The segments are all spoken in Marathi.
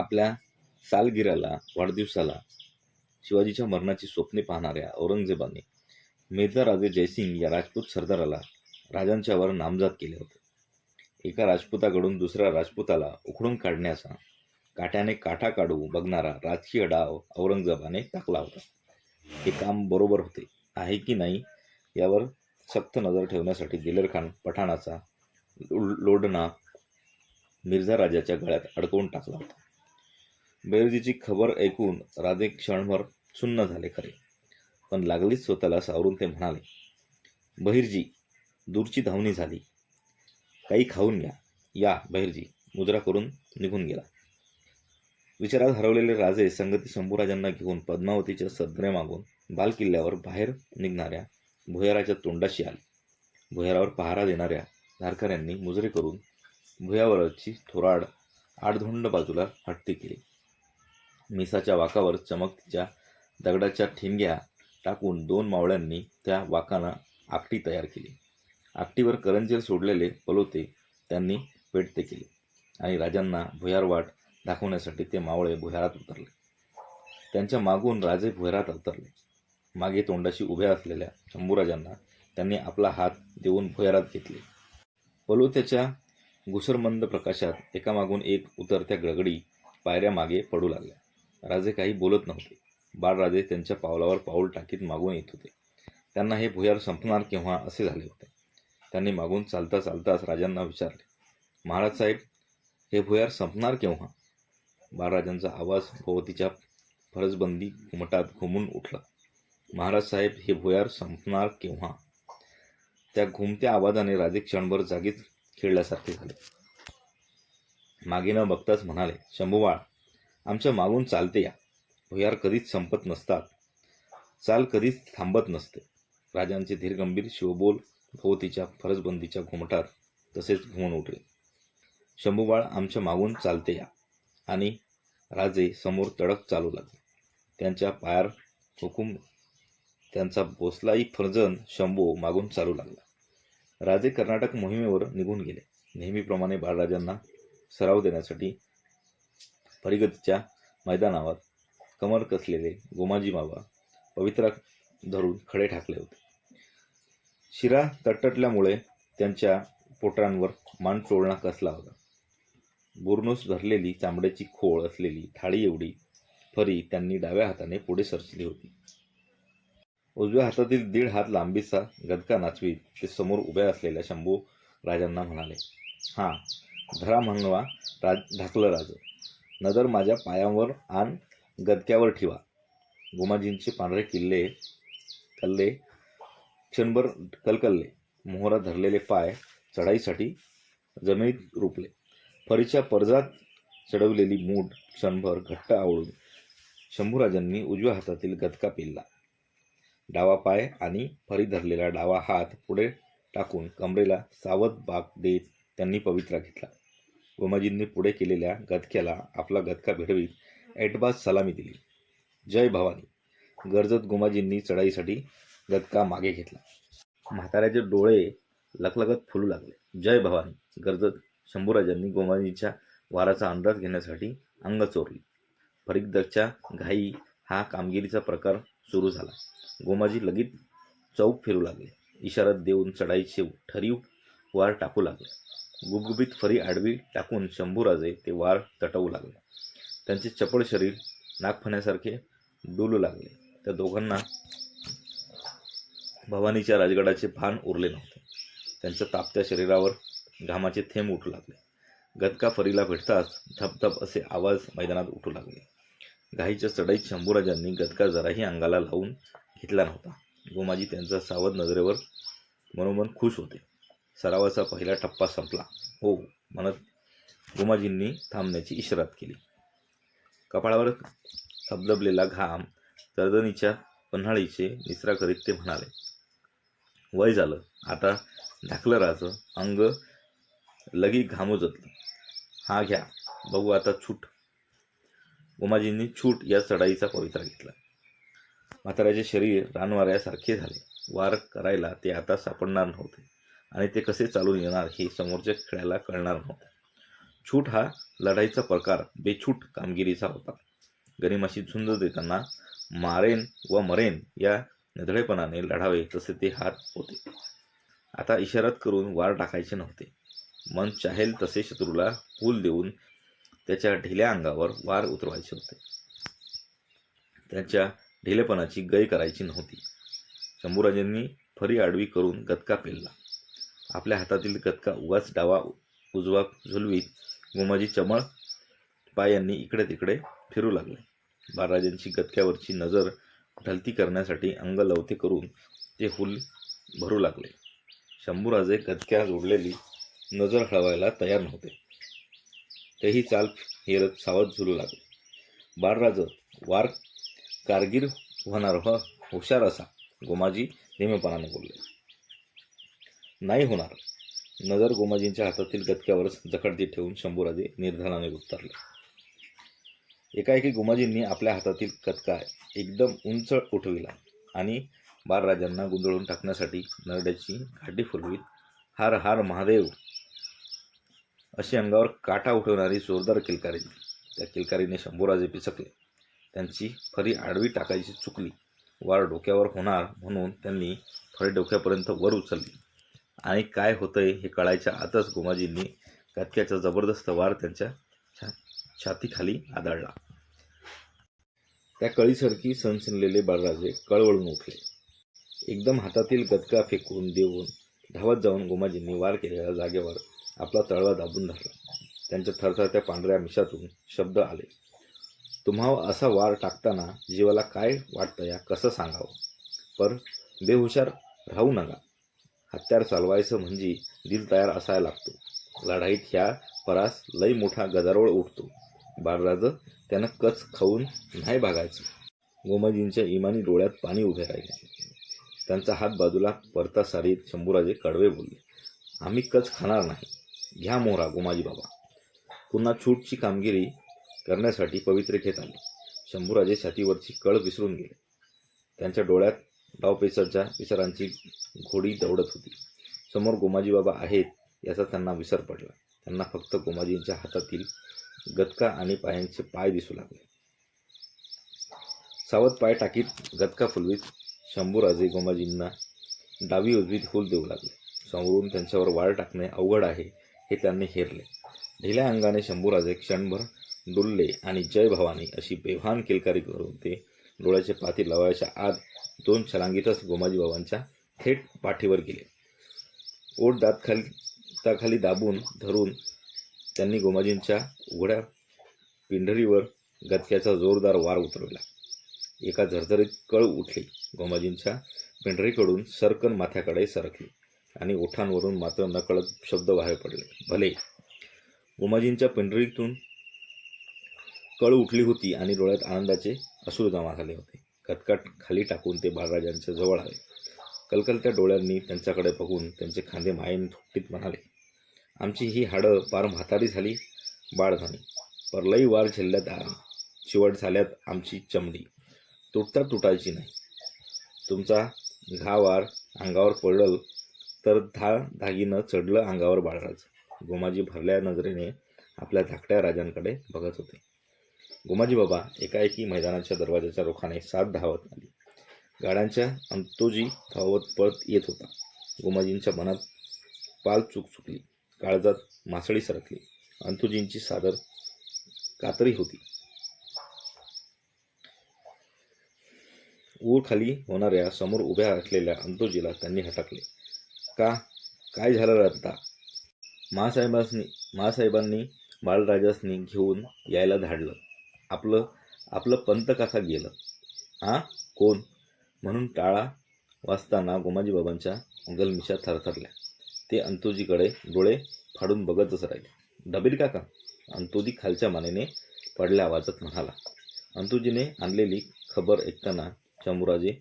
आपल्या सालगिऱ्याला वाढदिवसाला शिवाजीच्या मरणाची स्वप्ने पाहणाऱ्या औरंगजेबाने मेजर राजे जयसिंग या राजपूत सरदाराला राजांच्यावर नामजात केले होते. एका राजपुताकडून दुसऱ्या राजपुताला उखडून काढण्याचा काट्याने काठा काढू बघणारा राजकीय डाव औरंगजेबाने टाकला होता. हे काम बरोबर होते आहे की नाही यावर सक्त नजर ठेवण्यासाठी दिलेर खान पठाणाचा लो- लोढणा मिर्झा राजाच्या गळ्यात अडकवून टाकला होता. बेरजीची खबर ऐकून राधे क्षणभर सुन्न झाले खरे. पण लागलीच स्वतःला सावरून ते म्हणाले बहिर्जी दूरची धावणी झाली. काही खाऊन घ्या. या बहिर्जी. मुजरा करून निघून गेला. विचारात हरवलेले राजे संगती शंभूराजांना घेऊन पद्मावतीच्या सदरे मागून बालकिल्ल्यावर बाहेर निघणाऱ्या भुयाराच्या तोंडाशी आले. भुयारावर पहारा देणाऱ्या धारकऱ्यांनी मुजरे करून भुयावरची थोराड आडधोंड बाजूला हट्टी केली. मिसाच्या वाकावर चमकतीच्या दगडाच्या ठिणग्या टाकून दोन मावळ्यांनी त्या वाकानं आकटी तयार केली. आकटीवर करंजीर सोडलेले पलोते त्यांनी पेटते केले आणि राजांना भुयारवाट दाखवण्यासाठी ते मावळे भुयारात उतरले. त्यांच्या मागून राजे भुयारात उतरले मागे तोंडाशी उभ्या असलेल्या शंभूराजांना त्यांनी आपला हात देऊन भुयारात घेतले. पलोत्याच्या घुसरमंद प्रकाशात एकामागून एक उतरत्या गडगडी पायऱ्या मागे पडू लागल्या. राजे काही बोलत नव्हते. बाळराजे त्यांच्या पावलावर पाऊल टाकीत मागून येत होते. त्यांना हे भुयार संपणार केव्हा असे झाले होते. त्यांनी मागून चालता चालताच राजांना विचारले महाराज साहेब हे भुयार संपणार केव्हा? बाळराजांचा आवाज भोवतीच्या फरजबंदी घुमटात घुमून उठला. महाराज साहेब हे भुयार संपणार केव्हा? त्या घुमत्या आवाजाने राजे क्षणभर जागीच खेळल्यासारखे झाले. मागे न बघताच म्हणाले शंभूबाळ आमच्या मागून चालते या. भुयार कधीच संपत नसतात. चाल कधीच थांबत नसते. राजांचे धीरगंभीर शिवबोल भोवतीच्या फरसबंदीच्या घुमटात तसेच घुमून उठले. शंभूबाळ आमच्या मागून चालते या. आणि राजे समोर तडक चालू लागले. त्यांच्या पायार हुकूम त्यांचा बोसलाई फर्जन शंभू मागून चालू लागला. राजे कर्नाटक मोहिमेवर निघून गेले. नेहमीप्रमाणे बाळराजांना सराव देण्यासाठी परिगतीच्या मैदानावर कमर कसलेले गोमाजी मावा पवित्रा धरून खडे ठाकले होते. शिरा तटटल्यामुळे त्यांच्या पोटांवर मान चोळणा कसला होता. बुरनूस भरलेली चांबड्याची खोळ असलेली थाळी एवढी फरी त्यांनी डाव्या हाताने पुढे सरचली होती. उजव्या हातातील दीड हात लांबीचा गदका नाचवीत ते समोर उभ्या असलेल्या शंभू राजांना म्हणाले हां धरा म्हणवा राज ढाकलं राज. नजर माझ्या पायांवर आण गदक्यावर ठेवा. गोमाजींचे पांढरे किल्ले कल्ले क्षणभर कलकलले मोहरा धरलेले पाय चढाईसाठी जमिनीत रुपले. फरीच्या पर्जात चढवलेली मूठ क्षणभर घट्ट आवळून शंभूराजांनी उजव्या हातातील गदका पिल्ला. डावा पाय आणि फरी धरलेला डावा हात पुढे टाकून कमरेला सावध बाग देत त्यांनी पवित्रा घेतला. गोमाजींनी पुढे केलेल्या गदक्याला आपला गदका भिडवीत ऐटबाज सलामी दिली. जय भवानी. गरजत गोमाजींनी चढाईसाठी गदका मागे घेतला. म्हाताऱ्याचे डोळे लखलखत फुलू लागले. जय भवानी. गरजत शंभूराजांनी गोमाजींच्या वाराचा अंदाज घेण्यासाठी अंग चोरली. फरीकदच्या घाई हा कामगिरीचा प्रकार सुरू झाला. गोमाजी लगेच चौक फिरू लागले. इशारा देऊन चढाईचे ठरीव वार टाकू लागले. गुबगुबीत फरी आडवी टाकून शंभूराजे ते वार तटवू लागले. त्यांचे चपळ शरीर नागफण्यासारखे डुलू लागले. त्या दोघांना भवानीच्या राजगडाचे भान उरले नव्हते. त्यांच्या तापत्या शरीरावर घामाचे थेंब उठू लागले. गदका फरीला भेटताच धपधप असे आवाज मैदानात उठू लागले. घाईच्या चढाईत शंभूराजांनी गदका जराही अंगाला लावून घेतला नव्हता. गोमाजी त्यांचा सावध नजरेवर मनोमन खुश होते. सरावाचा पहिला टप्पा संपला. हो म्हणत गोमाजींनी थांबण्याची इशारात केली. कपाळावर धबधबलेला घाम तर्दनीच्या पन्हाळीचे निसरा करीत ते म्हणाले वय झालं. आता ढाकलं राहायचं अंग लगी घामोजतलं हा घ्या. बघू आता छूट. उमाजींनी छूट या चढाईचा पवित्रा घेतला. म्हाताऱ्याचे शरीर रानवाऱ्यासारखे झाले. वार करायला ते आता सापडणार नव्हते. आणि ते कसे चालून येणार हे समोरच्या खेळायला कळणार नव्हते. छूट हा लढाईचा प्रकार बेछूट कामगिरीचा होता. गनिमाशी झुंज देताना मारेन व मरेन या नधळेपणाने लढावे तसे ते हात होते. आता इशारात करून वार टाकायचे नव्हते. मन चाहेल तसे शत्रूला फूल देऊन त्याच्या ढिल्या अंगावर वार उतरवायचे होते. त्याच्या ढिलेपणाची गय करायची नव्हती. शंभूराजांनी फरी आडवी करून गतका पेलला. आपल्या हातातील गतका उगाच डावा उजवा झुलवीत गोमाजी चमळ पायांनी इकडे तिकडे फिरू लागले. बाळराजांची गतक्यावरची नजर ढलती करण्यासाठी अंग लवते करून ते हुल भरू लागले. शंभूराजे गतक्या जोडलेली नजर हळवायला तयार नव्हते. तेही चाल हेरत सावध झुलू लागले. बाळराज वार कारगीर होणार हुशार असा गोमाजी नेहमीपणाने बोलले. नाही होणार. नजर गोमाजींच्या हातातील गतक्यावरच जखडती ठेवून शंभूराजे निर्धाराने उतरले एकाएकी गोमाजींनी आपल्या हातातील कतका एकदम उंच उठविला आणि बाळराजांना गुंधळून टाकण्यासाठी नरड्याची घाटी फुलवीत हार हार महादेव! अशी अंगावर काटा उठवणारी जोरदार किलकारी दिली. त्या किलकारीने शंभूराजे पिचकले त्यांची फरी आडवी टाकायची चुकली. वार डोक्यावर होणार म्हणून त्यांनी फरी डोक्यापर्यंत वर उचलली. आणि काय होतंय हे कळायच्या आतच गोमाजींनी कटक्याचा जबरदस्त वार त्यांच्या छा छातीखाली आदळला. त्या कळीसारखी सनसनलेले बाळराजे कळवळून उठले. एकदम हातातील गदका फेकून देऊन धावत जाऊन गोमाजींनी वार केलेल्या जागेवर आपला तळवा दाबून धरला. त्यांच्या थरथरत्या पांढऱ्या मिशातून शब्द आले. तुम्हा असा वार टाकताना जीवाला काय वाटतं या कसं सांगावं? पर बेहुशार राहू नका. हत्यार चालवायचं म्हणजे दिल तयार असायला लागतो. लढाईत ह्या परास लई मोठा गदारोळ उठतो. बाळराज त्यानं कच खाऊन नाही भागायचं. गोमाजींच्या इमानी डोळ्यात पाणी उभे राहिले. त्यांचा हात बाजूला परता सारीत शंभूराजे कडवे बोलले आम्ही कच खाणार नाही. घ्या मोहरा गोमाजी बाबा. पुन्हा छूटची कामगिरी करण्यासाठी पवित्रे घेत आले. शंभूराजे छातीवरची कळ विसरून गेले. त्यांच्या डोळ्यात डावपेचाच्या विसरांची घोडी दौडत होती. समोर गोमाजी बाबा आहेत याचा त्यांना विसर पडला. त्यांना फक्त गोमाजींच्या हातातील गतका आणि पायांचे पाय दिसू लागले. सावध पाय टाकीत गतका फुलवीत शंभूराजे गोमाजींना डावी उजवीत होल देऊ लागले. समोरून त्यांच्यावर वाळ टाकणे अवघड आहे हे त्यांनी हेरले. ढिल्या अंगाने शंभूराजे क्षणभर डुलले आणि जय भवानी अशी बेभान किलकारी करून ते डोळ्याचे पाती लावायच्या आत दोन छलांगीतच गोमाजी बाबांच्या थेट पाठीवर गेले. ओट दात खाली दाताखाली दाबून धरून त्यांनी गोमाजींच्या उघड्या पिंढरीवर गतक्याचा जोरदार वार उतरवला. एका झरझरीत कळ उठली. गोमाजींच्या पिंढरीकडून सरकन माथ्याकडे सरकली आणि ओठांवरून मात्र नकळत शब्द बाहेर पडले. भले. गोमाजींच्या पिंढरीतून कळ उठली होती आणि डोळ्यात आनंदाचे अश्रू जमा झाले होते. कटकट खाली टाकून ते बाळराजांच्या जवळ आले. कलकलत्या डोळ्यांनी त्यांच्याकडे बघून त्यांचे खांदे मायेन थोपटीत म्हणाले आमची ही हाडं पार म्हातारी झाली बाळ झाली. पर लई वार झेल्ल्यात आम्ही. चिवट झाल्यात आमची चमडी. तुटता तुटायची नाही. तुमचा घावार अंगावर पडल तर धा धागीनं चढलं अंगावर बाळराज. गोमाजी भरल्या नजरेने आपल्या धाकट्या राजांकडे बघत होते. गोमाजी बाबा एकाएकी मैदानाच्या दरवाजाच्या रोखाने सात धावत आली. गाड्यांच्या अंतोजी धावत पळत येत होता. गोमाजींच्या मनात पाल चूक चुकली. काळजात मासळी सरकली. अंतुजींची सादर कातरी होती. ऊर खाली होणाऱ्या समोर उभ्या असलेल्या अंतोजीला त्यांनी हटकले. का? काय झालं आता? महासाहेबांनी महासाहेबांनी बाळराजासनी घेऊन यायला धाडलं. आपलं आपलं पंत कसा गेलं? आ कोण? म्हणून टाळा वाचताना गोमाजी बाबांच्या गलमिशा थरथरल्या. ते अंतोजीकडे डोळे फाडून बघतच राहिले. डबीर काका? अंतोजी खालच्या मानेने पडल्या आवाजात म्हणाला. अंतुजीने आणलेली खबर ऐकताना चमुराजे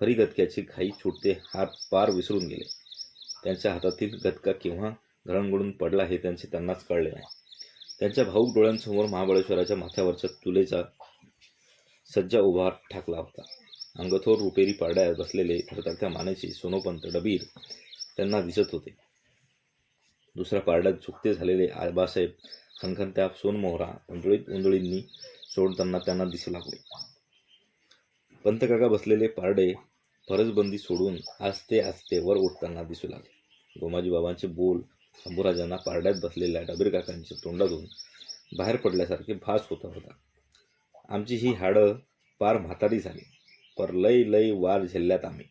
फरी गतक्याची घाई छुटते हात पार विसरून गेले. त्यांच्या हातातील गतका केव्हा घडणघडून पडला हे त्यांचे त्यांनाच कळले नाही. त्यांच्या भाऊक डोळ्यांसमोर महाबळेश्वराच्या माथ्यावरच्या तुलेचा सज्जा उभा ठाकला होता. अंगथोर रुपेरी पारड्यात बसलेले थरथरत्या मानेचे सोनोपंत डबीर त्यांना दिसत होते. दुसऱ्या पारड्यात चुकते झालेले आबासाहेब खणखणत्या सोनमोहरा उंजळीत उंजळींनी सोडताना त्यांना दिसू लागले. पंतकाका बसलेले पारडे फरसबंदी सोडून आस्ते आस्ते वर उठताना दिसू लागले. गोमाजी बाबांचे बोल शंभूराजांना पारड्यात बसलेल्या डबीर काकांच्या तोंडातून बाहेर पडल्यासारखे भास होता होता. आमची ही हाडं पार म्हातारी झाली. पर लय लय वार झेलल्यात आम्ही.